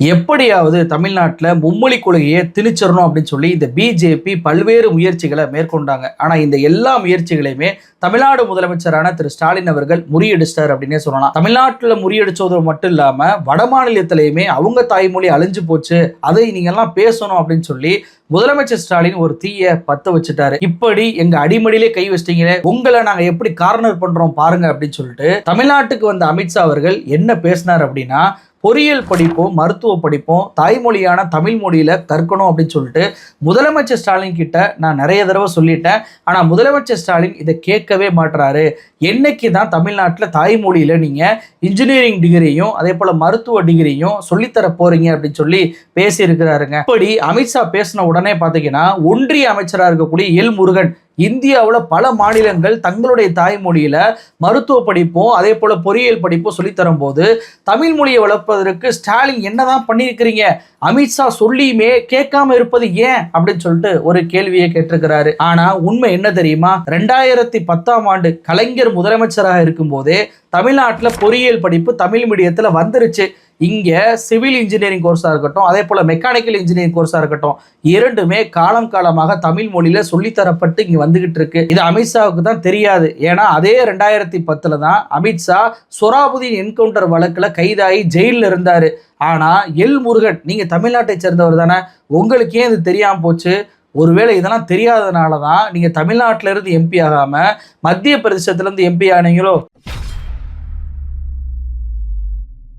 எப்படியாவது தமிழ்நாட்டில் மும்மொழி கொள்கையை திணிச்சிடணும் அப்படின்னு சொல்லி இந்த பிஜேபி பல்வேறு முயற்சிகளை மேற்கொண்டாங்க. ஆனால் இந்த எல்லா முயற்சிகளையுமே தமிழ்நாடு முதலமைச்சரான திரு ஸ்டாலின் அவர்கள் முறியடிச்சிட்டார் அப்படின்னே சொல்லலாம். தமிழ்நாட்டில் முறியடிச்சது மட்டும் இல்லாமல் வட மாநிலத்திலையுமே அவங்க தாய்மொழி அழிஞ்சு போச்சு. அதை நீங்கள்லாம் பேசணும் அப்படின்னு சொல்லி முதலமைச்சர் ஸ்டாலின் ஒரு தீய பத்த வச்சுட்டாரு. இப்படி எங்க அடிமடியிலே கை வச்சிட்டீங்களே உங்களை நாங்க எப்படி கார்னர் பண்றோம் பாருங்க அப்படின்னு சொல்லிட்டு தமிழ்நாட்டுக்கு வந்த அமித்ஷா அவர்கள் என்ன பேசினார் அப்படின்னா பொறியியல் படிப்போம் மருத்துவ படிப்போம் தாய்மொழியான தமிழ் மொழியில கற்கணும் அப்படின்னு சொல்லிட்டு முதலமைச்சர் ஸ்டாலின் கிட்ட நான் நிறைய தடவை சொல்லிட்டேன். ஆனா முதலமைச்சர் ஸ்டாலின் இதை கேட்கவே மாட்டுறாரு என்னைக்கு தான் தமிழ்நாட்டில் தாய்மொழியில நீங்க இன்ஜினியரிங் டிகிரியும் அதே போல மருத்துவ டிகிரியும் சொல்லித்தர போறீங்க அப்படின்னு சொல்லி பேசியிருக்கிறாருங்க. இப்படி அமித்ஷா பேசின உடனே பார்த்தீங்கன்னா ஒன்றிய அமைச்சராக இருக்கக்கூடிய எல் முருகன். இந்தியாவில் பல மாநிலங்கள் தங்களுடைய தாய்மொழியில் மருத்துவ படிப்பும் அதே போல் பொறியியல் படிப்பும் சொல்லித்தரும் போது தமிழ் மொழியை வளர்ப்பதற்கு ஸ்டாலின் என்னதான் பண்ணியிருக்கிறீங்க? அமித்ஷா சொல்லியுமே கேட்காம இருப்பது ஏன்? அப்படின்னு சொல்லிட்டு ஒரு கேள்வியை கேட்டிருக்கிறாரு. ஆனா உண்மை என்ன தெரியுமா? ரெண்டாயிரத்தி பத்தாம் ஆண்டு கலைஞர் முதலமைச்சராக இருக்கும் போதே தமிழ்நாட்டில் பொறியியல் படிப்பு தமிழ் மீடியத்தில் வந்துருச்சு. இங்க சிவில் இன்ஜினியரிங் கோர்ஸா இருக்கட்டும் அதே போல மெக்கானிக்கல் இன்ஜினியரிங் கோர்ஸா இருக்கட்டும் இரண்டுமே காலம் காலமாக தமிழ் மொழியில சொல்லித்தரப்பட்டு இங்க வந்துகிட்டு இருக்கு இது அமித்ஷாவுக்கு தான் தெரியாது. ஏன்னா அதே ரெண்டாயிரத்தி பத்தில் தான் அமித்ஷா சொராபுதீன் என்கவுண்டர் வழக்கில் கைதாகி ஜெயிலில் இருந்தார். ஆனால் எல் முருகன் நீங்கள் தமிழ்நாட்டை சேர்ந்தவர் தானே உங்களுக்கு ஏன் இது தெரியாமல் போச்சு? ஒருவேளை இதெல்லாம் தெரியாதனால தான் நீங்கள் தமிழ்நாட்டிலேருந்து எம்பி ஆகாமல் மத்திய பிரதேசத்துலேருந்து எம்பி ஆனீங்களோ?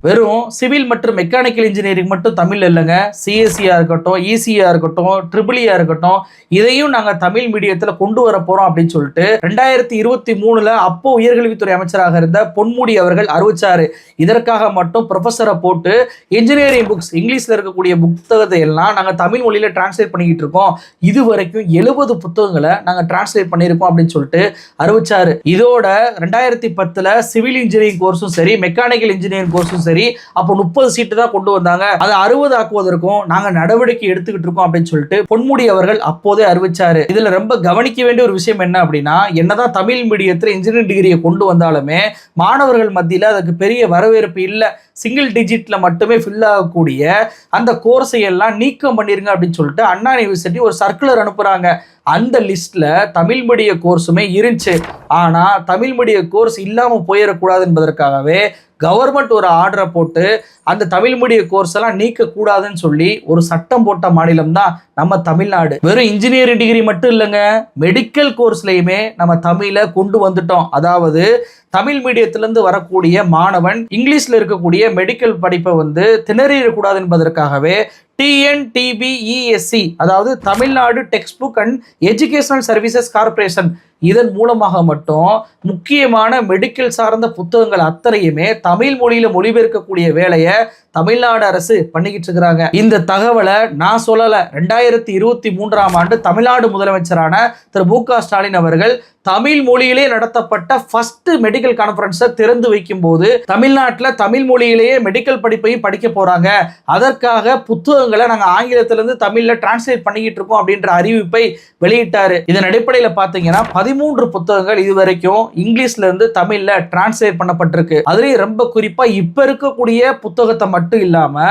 வெறும் சிவில் மற்றும் மெக்கானிக்கல் இன்ஜினியரிங் மட்டும் தமிழ் இல்லைங்க. சிஎஸ்சியாக இருக்கட்டும் இசியாக இருக்கட்டும் ட்ரிபிளியாக e இருக்கட்டும் இதையும் நாங்கள் தமிழ் மீடியத்தில் கொண்டு வர போகிறோம் அப்படின்னு சொல்லிட்டு ரெண்டாயிரத்தி இருபத்தி மூணில் அப்போ உயர்கல்வித்துறை அமைச்சராக இருந்த பொன்முடி அவர்கள் அறிவிச்சாரு. இதற்காக மட்டும் ப்ரொஃபஸரை போட்டு இன்ஜினியரிங் புக்ஸ் இங்கிலீஷில் இருக்கக்கூடிய புத்தகத்தை எல்லாம் நாங்கள் தமிழ் மொழியில் டிரான்ஸ்லேட் பண்ணிக்கிட்டு இருக்கோம். இது வரைக்கும் எழுபது புத்தகங்களை நாங்கள் டிரான்ஸ்லேட் பண்ணியிருக்கோம் அப்படின்னு சொல்லிட்டு அறிவிச்சாரு. இதோட ரெண்டாயிரத்தி பத்தில் சிவில் இன்ஜினியரிங் கோர்ஸும் சரி மெக்கானிக்கல் இன்ஜினியரிங் கோர்ஸும் சரி அப்போ முப்பது சீட்டு தான் கொண்டு வந்தாங்க. அதை அறுபது ஆக்குவதற்கும் நாங்க நடவடிக்கை எடுத்துக்கிட்டு இருக்கோம் அப்படின்னு சொல்லிட்டு பொன்முடி அவர்கள் அப்போதே அறிவிச்சாரு. இதுல ரொம்ப கவனிக்க வேண்டிய ஒரு விஷயம் என்ன அப்படின்னா என்னதான் தமிழ் மீடியத்தில் இன்ஜினியரிங் டிகிரியை கொண்டு வந்தாலுமே மாணவர்கள் மத்தியில் அதுக்கு பெரிய வரவேற்பு இல்லை. சிங்கிள் டிஜிட்ல மட்டுமே ஃபில் ஆகக்கூடிய அந்த கோர்ஸை எல்லாம் நீக்கம் பண்ணிருங்க அப்படின்னு சொல்லிட்டு அண்ணா யூனிவர்சிட்டி ஒரு சர்க்குலர் அனுப்புறாங்க. அந்த லிஸ்ட்ல தமிழ் மீடிய கோர்ஸுமே இருந்துச்சு. ஆனா தமிழ் மீடிய கோர்ஸ் இல்லாம போயிடக்கூடாது என்பதற்காகவே கவர்மெண்ட் ஒரு ஆர்டரை போட்டு அந்த தமிழ் மீடிய கோர்ஸ் எல்லாம் நீக்கக்கூடாதுன்னு சொல்லி ஒரு சட்டம் போட்ட மாநிலம் தான் நம்ம தமிழ்நாடு. வெறும் இன்ஜினியரிங் டிகிரி மட்டும் இல்லைங்க. மெடிக்கல் கோர்ஸ்லையுமே நம்ம தமிழை கொண்டு வந்துட்டோம். அதாவது தமிழ் மீடியத்திலிருந்து வரக்கூடிய மாணவன் இங்கிலீஷில் இருக்கக்கூடிய மெடிக்கல் படிப்பை வந்து திணறிடக்கூடாது என்பதற்காகவே டிஎன்டிபிஇஎஸ்சி அதாவது Tamil Nadu textbook and educational services corporation இதன் மூலமாக மட்டும் முக்கியமான மெடிக்கல் சார்ந்த புத்தகங்கள் அத்தனையுமே தமிழ் மொழியில மொழிபெயர்க்கக்கூடிய வேலையை தமிழ்நாடு அரசு பண்ணிக்கிட்டு இருக்கிறாங்க. இந்த தகவலை நான் சொல்லலை. ரெண்டாயிரத்தி இருபத்தி மூன்றாம் ஆண்டு தமிழ்நாடு முதலமைச்சரான திரு மு க ஸ்டாலின் அவர்கள் தமிழ் மொழியிலே நடத்தப்பட்ட ஃபர்ஸ்ட் மெடிக்கல் கான்ஃபரன்ஸை திறந்து வைக்கும் போது தமிழ்நாட்டில் தமிழ் மொழியிலேயே மெடிக்கல் படிப்பையும் படிக்க போகிறாங்க அதற்காக புத்தகங்களை நாங்கள் ஆங்கிலத்திலேருந்து தமிழில் டிரான்ஸ்லேட் பண்ணிக்கிட்டு இருக்கோம் அப்படின்ற அறிவிப்பை வெளியிட்டார். இதன் அடிப்படையில் பார்த்தீங்கன்னா பதிமூன்று புத்தகங்கள் இதுவரைக்கும் இங்கிலீஷ்ல இருந்து தமிழ்ல டிரான்ஸ்லேட் பண்ணப்பட்டிருக்கு. அதுலேயும் ரொம்ப குறிப்பா இப்ப இருக்கக்கூடிய புத்தகத்தை மட்டும் இல்லாம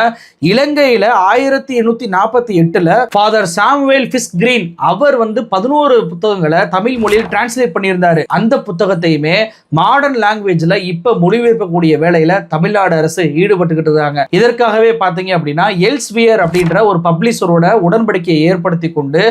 இலங்கையில ஆயிரத்தி எண்ணூத்தி நாற்பத்தி எட்டுல ஃபாதர் சாமுவேல் ஃபிஸ் கிரீன் அவர் வந்து பதினோரு புத்தகங்களை தமிழ் மொழியில் டிரான்ஸ்லேட் பண்ணியிருந்தாரு. அந்த புத்தகத்தையுமே மாடர்ன் லாங்குவேஜ்ல இப்ப மொழிபெயர்க்கக்கூடிய வேலையில தமிழ்நாடு அரசு ஈடுபட்டுக்கிட்டு இருக்காங்க. இதற்காகவே பாத்தீங்க அப்படின்னா எல்ஸ்வியர் அப்படின்ற ஒரு பப்ளிஷரோட உடன்படிக்கையை ஏற்படுத்தி கொண்டு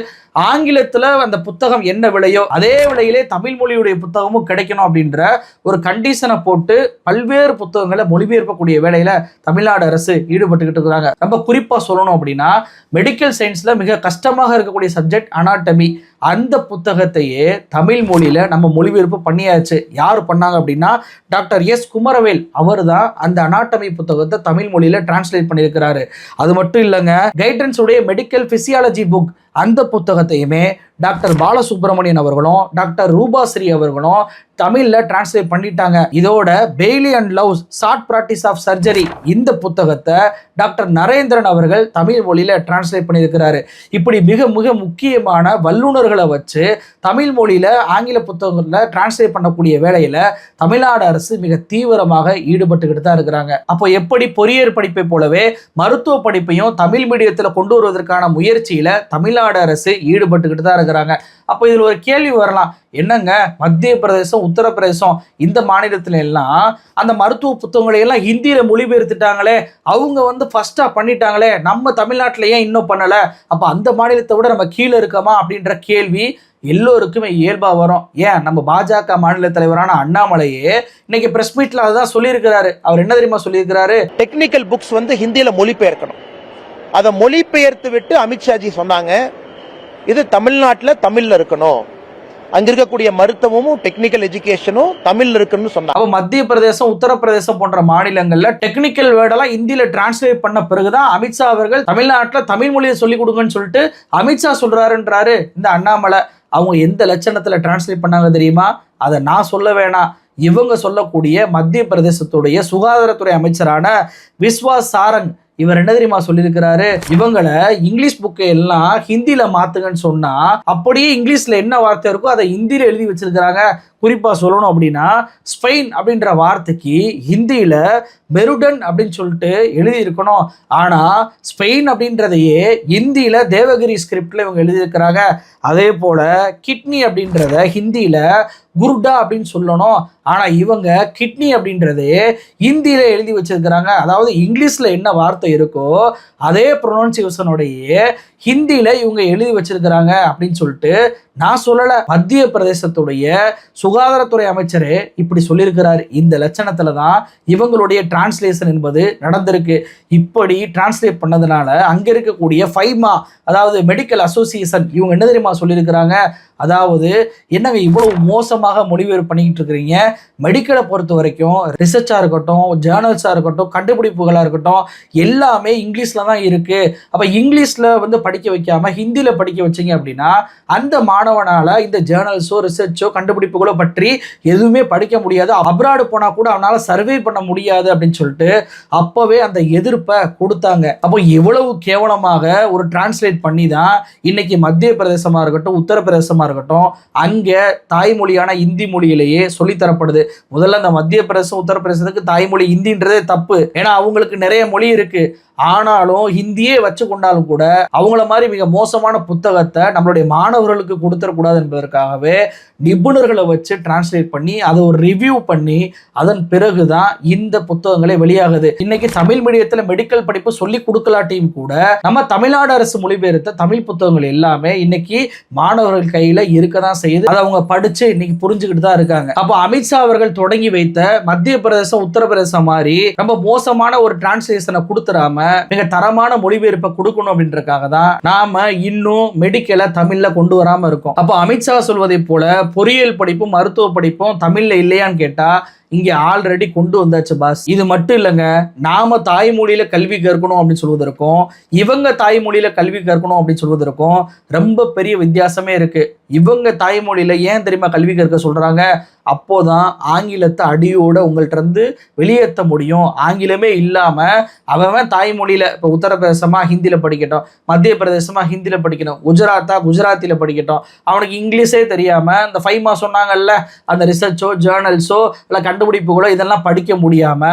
ஆங்கிலத்துல அந்த புத்தகம் என்ன விலையோ அதே விலையிலே தமிழ் மொழியுடைய புத்தகமும் கிடைக்கணும் அப்படின்ற ஒரு கண்டிஷனை போட்டு பல்வேறு புத்தகங்களை மொழிபெயர்க்கக்கூடிய வேலையில தமிழ்நாடு அரசு ஈடுபட்டுக்கிட்டு இருக்கிறாங்க. ரொம்ப குறிப்பா சொல்லணும் அப்படின்னா மெடிக்கல் சயின்ஸ்ல மிக கஷ்டமாக இருக்கக்கூடிய சப்ஜெக்ட் அனாட்டமி அந்த புத்தகத்தையே தமிழ் மொழியில் நம்ம மொழிபெயர்ப்பு பண்ணியாச்சு. யார் பண்ணாங்க அப்படின்னா டாக்டர் எஸ் குமரவேல். அவர் தான் அந்த அனாட்டமி புத்தகத்தை தமிழ் மொழியில் டிரான்ஸ்லேட் பண்ணியிருக்கிறாரு. அது மட்டும் இல்லைங்க கைடன்ஸ் உடைய மெடிக்கல் பிசியாலஜி புக் அந்த புத்தகத்தையுமே டாக்டர் பாலசுப்ரமணியன் அவர்களும் டாக்டர் ரூபாஸ்ரீ அவர்களும் தமிழில் டிரான்ஸ்லேட் பண்ணிட்டாங்க. இதோட Bailey and Love's short practice of surgery இந்த புத்தகத்தை டாக்டர் நரேந்திரன் அவர்கள் தமிழ் மொழியில் டிரான்ஸ்லேட் பண்ணியிருக்கிறாரு. இப்படி மிக மிக முக்கியமான வல்லுநர்களை வச்சு தமிழ் மொழியில ஆங்கில புத்தகங்களில் டிரான்ஸ்லேட் பண்ணக்கூடிய வேலையில தமிழ்நாடு அரசு மிக தீவிரமாக ஈடுபட்டுக்கிட்டு தான் இருக்கிறாங்க. அப்போ எப்படி பொறியியல் படிப்பை போலவே மருத்துவ படிப்பையும் தமிழ் மீடியத்தில் கொண்டு வருவதற்கான முயற்சியில தமிழ்நாடு அரசு ஈடுபட்டுக்கிட்டு தான் இருக்கிறாங்க. அப்போ இதில் ஒரு கேள்வி வரலாம். என்னங்க? மத்திய பிரதேசம் உத்தரப்பிரதேசம் இந்த மாநிலத்துல எல்லாம் அந்த மருத்துவ புத்தகங்களை எல்லாம் ஹிந்தியில் மொழிபெயர்த்துட்டாங்களே அவங்க வந்து ஃபஸ்ட்டாக பண்ணிட்டாங்களே நம்ம தமிழ்நாட்டில் ஏன் இன்னும் பண்ணலை? அப்போ அந்த மாநிலத்தை விட நம்ம கீழே இருக்கோமா? அப்படின்ற கேள்வி எல்லோருக்குமே இயல்பாக வரும். ஏன்? நம்ம பாஜக மாநில தலைவரான அண்ணாமலையே இன்னைக்கு ப்ரெஸ் மீட்ல அதுதான் சொல்லியிருக்கிறாரு. அவர் என்ன தெரியுமா சொல்லியிருக்கிறாரு? டெக்னிக்கல் புக்ஸ் வந்து ஹிந்தியில் மொழிபெயர்க்கணும். அதை மொழிபெயர்த்து விட்டு அமித்ஷாஜி சொன்னாங்க இது தமிழ்நாட்டில் தமிழில் இருக்கணும். அங்க இருக்கக்கூடிய மருத்துவமும் டெக்னிக்கல் எஜுகேஷனும் தமிழ்ல இருக்குன்னு சொன்னாங்க. மத்திய பிரதேசம் உத்தரப்பிரதேசம் போன்ற மாநிலங்கள்ல டெக்னிக்கல் வேர்டெல்லாம் இந்தியில டிரான்ஸ்லேட் பண்ண பிறகுதான் அமித்ஷா அவர்கள் தமிழ்நாட்டுல தமிழ் மொழியை சொல்லி கொடுங்கன்னு சொல்லிட்டு அமித்ஷா சொல்றாருன்றாரு. இந்த அண்ணாமலை அவங்க எந்த லட்சணத்துல டிரான்ஸ்லேட் பண்ணாங்க தெரியுமா? அதை நான் சொல்ல வேணாம். இவங்க சொல்லக்கூடிய மத்திய பிரதேசத்துடைய சுகாதாரத்துறை அமைச்சரான விஸ்வா சாரங் இவர் என்ன தெரியுமா சொல்லியிருக்கிறாரு? இவங்களை இங்கிலீஷ் புக்கை எல்லாம் ஹிந்தியில மாத்துங்கன்னு சொன்னா அப்படியே இங்கிலீஷ்ல என்ன வார்த்தை இருக்கோ அதை ஹிந்தியில எழுதி வச்சிருக்கிறாங்க. குறிப்பாக சொல்லணும் அப்படின்னா ஸ்பெயின் அப்படின்ற வார்த்தைக்கு ஹிந்தியில் மெருடன் அப்படின்னு சொல்லிட்டு எழுதியிருக்கணும். ஆனால் ஸ்பெயின் அப்படின்றதையே ஹிந்தியில் தேவகிரி ஸ்கிரிப்டில் இவங்க எழுதியிருக்கிறாங்க. அதே போல் கிட்னி அப்படின்றத ஹிந்தியில் குருடா அப்படின்னு சொல்லணும். ஆனால் இவங்க கிட்னி அப்படின்றது ஹிந்தியில் எழுதி வச்சிருக்கிறாங்க. அதாவது இங்கிலீஷில் என்ன வார்த்தை இருக்கோ அதே ப்ரொனன்சியேஷனுடைய ஹிந்தியில் இவங்க எழுதி வச்சிருக்கிறாங்க அப்படின்னு சொல்லிட்டு நான் சொல்லலை. மத்திய பிரதேசத்துடைய சுகாதாரத்துறை அமைச்சரே இப்படி சொல்லியிருக்கிறார். இந்த லட்சணத்தில் தான் இவங்களுடைய டிரான்ஸ்லேஷன் என்பது நடந்திருக்கு. இப்படி டிரான்ஸ்லேட் பண்ணதுனால அங்கே இருக்கக்கூடிய ஃபைமா அதாவது மெடிக்கல் அசோசியேஷன் இவங்க என்ன தெரியுமா சொல்லியிருக்கிறாங்க? அதாவது என்னங்க இவ்வளவு மோசமாக மொழிபெயர்ப்பு பண்ணிக்கிட்டு இருக்கிறீங்க? மெடிக்கலை பொறுத்த வரைக்கும் ரிசர்ச்சாக இருக்கட்டும் ஜேர்னல்ஸாக இருக்கட்டும் கண்டுபிடிப்புகளாக இருக்கட்டும் எல்லாமே இங்கிலீஷில் தான் இருக்குது அப்போ இங்கிலீஷில் வந்து படிக்க வைக்காமல் ஹிந்தியில் படிக்க வச்சீங்க அப்படின்னா அந்த மாணவனால் இந்த ஜேர்னல்ஸோ ரிசர்ச்சோ கண்டுபிடிப்புகளோ பற்றி எதுவுமே படிக்க முடியாது. அப்ராடு போனால் கூட அவனால் சர்வே பண்ண முடியாது அப்படின்னு சொல்லிட்டு அப்போவே அந்த எதிர்ப்பை கொடுத்தாங்க. அப்போ எவ்வளவு கேவலமாக ஒரு டிரான்ஸ்லேட் பண்ணி தான் இன்னைக்கு மத்திய பிரதேசமாக இருக்கட்டும் உத்தரப்பிரதேசமாக இருக்கட்டும் அங்கே தாய்மொழியான இந்தி மொழியிலேயே சொல்லித்தரப்படுது முதல்ல அந்த மத்திய பிரதேசம் உத்தரப்பிரதேசத்துக்கு தாய்மொழி ஹிந்தின்றதே தப்பு. ஏன்னா அவங்களுக்கு நிறைய மொழி இருக்கு. ஆனாலும் ஹிந்தியே வச்சு கொண்டாலும் கூட அவங்கள மாதிரி மிக மோசமான புத்தகத்தை நம்மளுடைய மாணவர்களுக்கு கொடுத்துடக்கூடாது என்பதற்காகவே நிபுணர்களை வச்சு டிரான்ஸ்லேட் பண்ணி அதை ஒரு ரிவ்யூ பண்ணி அதன் பிறகுதான் இந்த புத்தகங்களே வெளியாகுது. இன்னைக்கு தமிழ் மீடியத்தில் மெடிக்கல் படிப்பு சொல்லி கொடுக்கலாட்டியும் கூட நம்ம தமிழ்நாடு அரசு மொழிபெயர்த்த தமிழ் புத்தகங்கள் எல்லாமே இன்னைக்கு மாணவர்கள் கையில இருக்க தான் செய்யுது. அதை அவங்க படிச்சு இன்னைக்கு புரிஞ்சுக்கிட்டு தான் இருக்காங்க. அப்போ அமித்ஷா அவர்கள் தொடங்கி வைத்த மத்திய பிரதேசம் உத்தரப்பிரதேசம் மாதிரி ரொம்ப மோசமான ஒரு டிரான்ஸ்லேஷனை கொடுத்துடாம மிக தரமான மொழிபெயர்ப்பை கொடுக்கணும் அப்படின்றக்காக தான் நாம இன்னும் மெடிக்கலை தமிழ்ல கொண்டு வராம இருக்கோம். அப்போ அமித்ஷா சொல்வதை போல பொறியியல் படிப்பும் மருத்துவ படிப்பும் தமிழ்ல இல்லையான்னு கேட்டா இங்க ஆல்ரெடி கொண்டு வந்தாச்சு பாஸ் இது மட்டும் இல்லைங்க நாம தாய்மொழியில கல்வி கற்கணும் அப்படின்னு சொல்வதற்கும் இவங்க தாய்மொழியில கல்வி கற்கணும் அப்படின்னு சொல்வதற்கும் ரொம்ப பெரிய வித்தியாசமே இருக்கு. இவங்க தாய்மொழியில ஏன் தெரியுமா கல்வி கற்க சொல்றாங்க? அப்போதான் ஆங்கிலத்தை அடியோட உங்கள்ட்ட இருந்து வெளியேற்ற முடியும். ஆங்கிலமே இல்லாம அவன் தாய்மொழியில இப்போ உத்தரப்பிரதேசமா ஹிந்தியில படிக்கட்டும் மத்திய பிரதேசமா ஹிந்தியில படிக்கணும் குஜராத்தா குஜராத்தில படிக்கட்டும். அவனுக்கு இங்கிலீஷே தெரியாம இந்த ஃபைமா சொன்னாங்கல்ல அந்த ரிசர்ச்சோ ஜேர்னல்ஸோ இல்லை கண்டுபிடிப்புகளோ இதெல்லாம் படிக்க முடியாம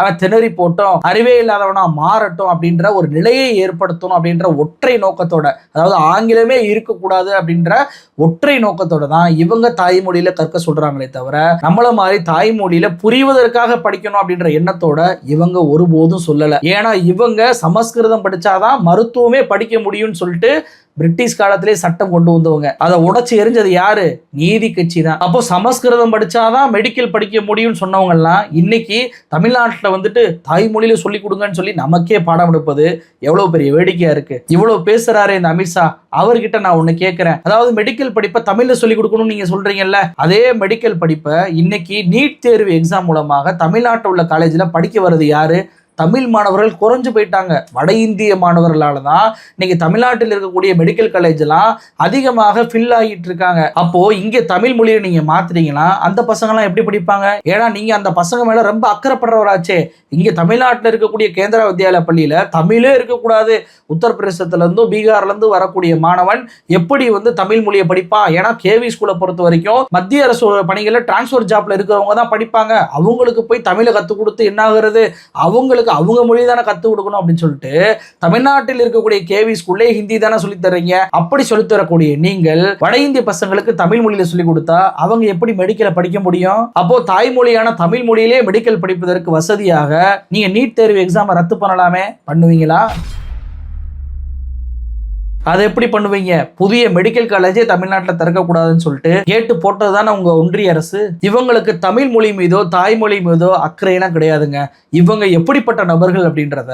அவன் திணறி போட்டோம் அறிவே இல்லாதவனா மாறட்டும் அப்படின்ற ஒரு நிலையை ஏற்படுத்தணும் அப்படின்ற ஒற்றை நோக்கத்தோட அதாவது ஆங்கிலமே இருக்கக்கூடாது அப்படின்ற ஒற்றை நோக்கத்தோட தான் இவங்க தாய்மொழியில கற்க சொல்றாங்களே தவிர நம்மள மாதிரி தாய்மொழியில புரிவதற்காக படிக்கணும் அப்படின்ற எண்ணத்தோட இவங்க ஒருபோதும் சொல்லல. ஏன்னா இவங்க சமஸ்கிருதம் படிச்சாதான் மருத்துவமே படிக்க முடியும்னு சொல்லிட்டு பிரிட்டிஷ் காலத்திலே சட்டம் கொண்டு வந்தவங்க. அதை உடச்சி எரிஞ்சது யாரு? நீதி கட்சி தான். அப்போ சமஸ்கிருதம் படிச்சாதான் மெடிக்கல் படிக்க முடியும்னு சொன்னவங்க எல்லாம் இன்னைக்கு தமிழ்நாட்டில் வந்துட்டு தாய்மொழியில சொல்லி கொடுங்கன்னு சொல்லி நமக்கே பாடம் எடுப்பது எவ்வளவு பெரிய வேடிக்கையா இருக்கு. இவ்வளவு பேசுறாரு இந்த அமித்ஷா அவர்கிட்ட நான் ஒண்ணு கேட்கிறேன் அதாவது மெடிக்கல் படிப்பை தமிழ்ல சொல்லி கொடுக்கணும்னு நீங்க சொல்றீங்கல்ல அதே மெடிக்கல் படிப்பை இன்னைக்கு நீட் தேர்வு எக்ஸாம் மூலமாக தமிழ்நாட்டில் உள்ள காலேஜ்ல படிக்க வர்றது யாரு? தமிழ் மாணவர்கள் குறைஞ்சு போயிட்டாங்க. வட இந்திய மாணவர்களால தான் இன்னைக்கு தமிழ்நாட்டில் இருக்கக்கூடிய மெடிக்கல் காலேஜ்லாம் அதிகமாக ஃபில் ஆகிட்டு இருக்காங்க. அப்போ இங்கே தமிழ் மொழியை நீங்கள் மாத்துறீங்கன்னா அந்த பசங்களாம் எப்படி படிப்பாங்க? ஏன்னா நீங்கள் அந்த பசங்க மேலே ரொம்ப அக்கறைப்படுறவராச்சே. இங்கே தமிழ்நாட்டில் இருக்கக்கூடிய கேந்திர வித்யாலய பள்ளியில் தமிழே இருக்கக்கூடாது. உத்தரப்பிரதேசத்துல பீகார்லேருந்து வரக்கூடிய மாணவன் எப்படி வந்து தமிழ் மொழியை படிப்பான்? ஏன்னா கேவி ஸ்கூலை பொறுத்த வரைக்கும் மத்திய அரசு பணிகளில் டிரான்ஸ்ஃபர் ஜாப்ல இருக்கிறவங்க தான் படிப்பாங்க. அவங்களுக்கு போய் தமிழை கற்றுக் கொடுத்து என்ன ஆகுறது? அவங்களுக்கு அவங்க மொழி தானே கற்றுக் கொடுக்கணும் அப்படின்னு சொல்லிட்டு தமிழ்நாட்டில் இருக்கக்கூடிய கேவி ஸ்கூல்லே ஹிந்தி தானே சொல்லி தர்றீங்க? அப்படி சொல்லித் தரக்கூடிய நீங்கள் வட இந்திய பசங்களுக்கு தமிழ் மொழியில சொல்லி கொடுத்தா அவங்க எப்படி மெடிக்கலை படிக்க முடியும்? அப்போ தாய்மொழியான தமிழ் மொழியிலே மெடிக்கல் படிப்பதற்கு வசதியாக நீங்க நீட் தேர்வு எக்ஸாமை ரத்து பண்ணலாமே? பண்ணுவீங்களா? அதை எப்படி பண்ணுவீங்க? புதிய மெடிக்கல் காலேஜே தமிழ்நாட்டில் திறக்கக்கூடாதுன்னு சொல்லிட்டு கேட்டு போட்டது தானே உங்க ஒன்றிய அரசு? இவங்களுக்கு தமிழ் மொழி மீதோ தாய்மொழி மீதோ அக்கறையெல்லாம் கிடையாதுங்க. இவங்க எப்படிப்பட்ட நபர்கள் அப்படின்றத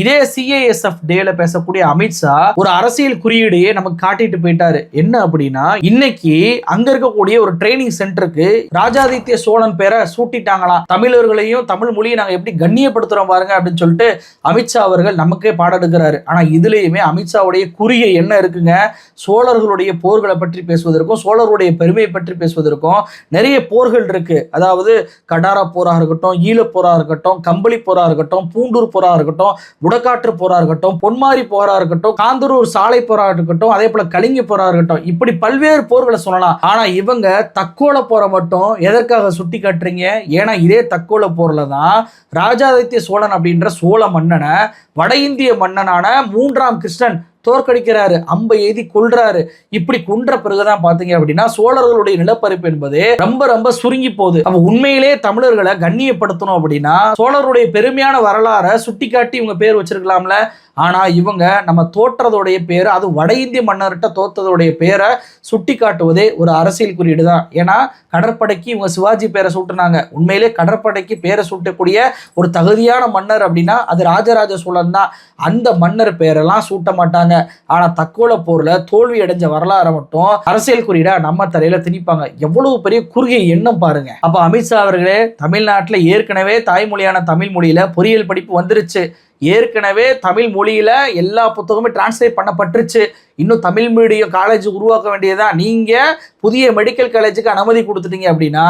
இதே சிஏஎஸ்எஃப் டேல பேசக்கூடிய அமித்ஷா ஒரு அரசியல் குறியீடையே நமக்கு காட்டிட்டு போயிட்டாரு. என்ன அப்படின்னா இன்னைக்கு அங்க இருக்கக்கூடிய ஒரு ட்ரைனிங் சென்டருக்கு ராஜாதித்ய சோழன் பேரை சூட்டிட்டாங்களாம் தமிழர்களையும் தமிழ் மொழியை நாங்க எப்படி கண்ணியப்படுத்துறோம் பாருங்க அப்படின்னு சொல்லிட்டு அமித்ஷா அவர்கள் நமக்கே பாடம் எடுக்கிறாரு ஆனா இதுலயுமே அமித்ஷாவுடைய குறிய என்ன இருக்குங்க. சோழர்களுடைய போர்களை பற்றி பேசுவதற்கும் சோழருடைய பெருமையை பற்றி பேசுவதற்கும் நிறைய போர்கள் இருக்குது அதாவது கடாரா போராக இருக்கட்டும் ஈழப்போராக இருக்கட்டும் கம்பளி போராக இருக்கட்டும் பூண்டூர் போராக இருக்கட்டும் முடக்காற்று போராக இருக்கட்டும் பொன்மாரி போராக இருக்கட்டும் காந்தரூர் சாலை போராக இருக்கட்டும் அதே போல் கலிங்க போராக இருக்கட்டும். இப்படி பல்வேறு போர்களை சொல்லலாம். ஆனால் இவங்க தக்கோல போரை மட்டும் எதற்காக சுட்டி காட்டுறீங்க? ஏன்னா இதே தக்கோல போரில் தான் ராஜாதித்ய சோழன் அப்படின்ற சோழ மன்னனை வட இந்திய மன்னனான மூன்றாம் கிருஷ்ணன் தோற்கடிக்கிறாரு அம்பை எய்தி கொள்றாரு இப்படி குன்ற பிறகுதான் பாத்தீங்க அப்படின்னா சோழர்களுடைய நிலப்பரப்பு என்பது ரொம்ப ரொம்ப சுருங்கி போகுது. அப்ப உண்மையிலே தமிழர்களை கண்ணியப்படுத்தணும் அப்படின்னா சோழருடைய பெருமையான வரலாறை சுட்டிக்காட்டி இவங்க பேர் வச்சிருக்கலாம்ல. ஆனா இவங்க நம்ம தோற்றதோடைய பேர் அது வட இந்திய மன்னர்கிட்ட தோற்றதோடைய பேரை சுட்டி காட்டுவதே ஒரு அரசியல் குறியீடு தான் ஏன்னா கடற்படைக்கு இவங்க சிவாஜி பேரை சூட்டுனாங்க. உண்மையிலே கடற்படைக்கு பேரை சூட்டக்கூடிய ஒரு தகுதியான மன்னர் அப்படின்னா அது ராஜராஜ சோழன் தான். அந்த மன்னர் பேரெல்லாம் சூட்ட மாட்டாங்க. ஆனா தக்கோல போர்ல தோல்வி அடைஞ்ச வரலாறை மட்டும் அரசியல் குறியீடா நம்ம தலையில திணிப்பாங்க. எவ்வளவு பெரிய குறுகிய எண்ணம் பாருங்க. அப்ப அமித்ஷா அவர்களே தமிழ்நாட்டுல ஏற்கனவே தாய்மொழியான தமிழ் மொழியில பொறியியல் படிப்பு வந்துருச்சு. ஏற்கனவே தமிழ் மொழியில எல்லா புத்தகமும் டிரான்ஸ்லேட் பண்ணப்பட்டுருச்சு. இன்னும் தமிழ் மீடியம் காலேஜ் உருவாக்க வேண்டியதா நீங்கள் புதிய மெடிக்கல் காலேஜுக்கு அனுமதி கொடுத்துட்டீங்க அப்படின்னா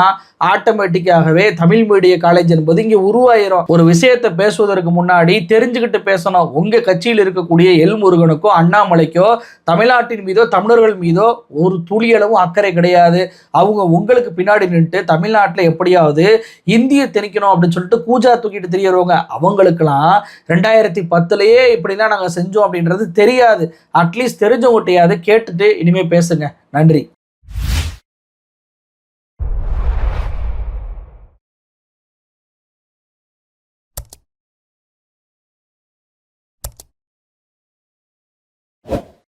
ஆட்டோமேட்டிக்காகவே தமிழ் மீடிய காலேஜ் என்பது இங்கே உருவாயிரும். ஒரு விஷயத்தை பேசுவதற்கு முன்னாடி தெரிஞ்சுக்கிட்டு பேசணும். உங்கள் கட்சியில் இருக்கக்கூடிய எல் முருகனுக்கோ அண்ணாமலைக்கோ தமிழ்நாட்டின் மீதோ தமிழர்கள் மீதோ ஒரு துளியளவும் அக்கறை கிடையாது. அவங்க உங்களுக்கு பின்னாடி நின்றுட்டு தமிழ்நாட்டில் எப்படியாவது இந்திய திணிக்கணும் அப்படின்னு சொல்லிட்டு கூஜா தூக்கிட்டு தெரியறவங்க அவங்களுக்கெல்லாம் ரெண்டாயிரத்தி பத்துலேயே இப்படிலாம் நாங்கள் செஞ்சோம் அப்படின்றது தெரியாது. அட்லீஸ்ட் தெரிஞ்சவங்ககிட்டயாவது கேட்டுட்டு இனிமே பேசுங்க. நன்றி.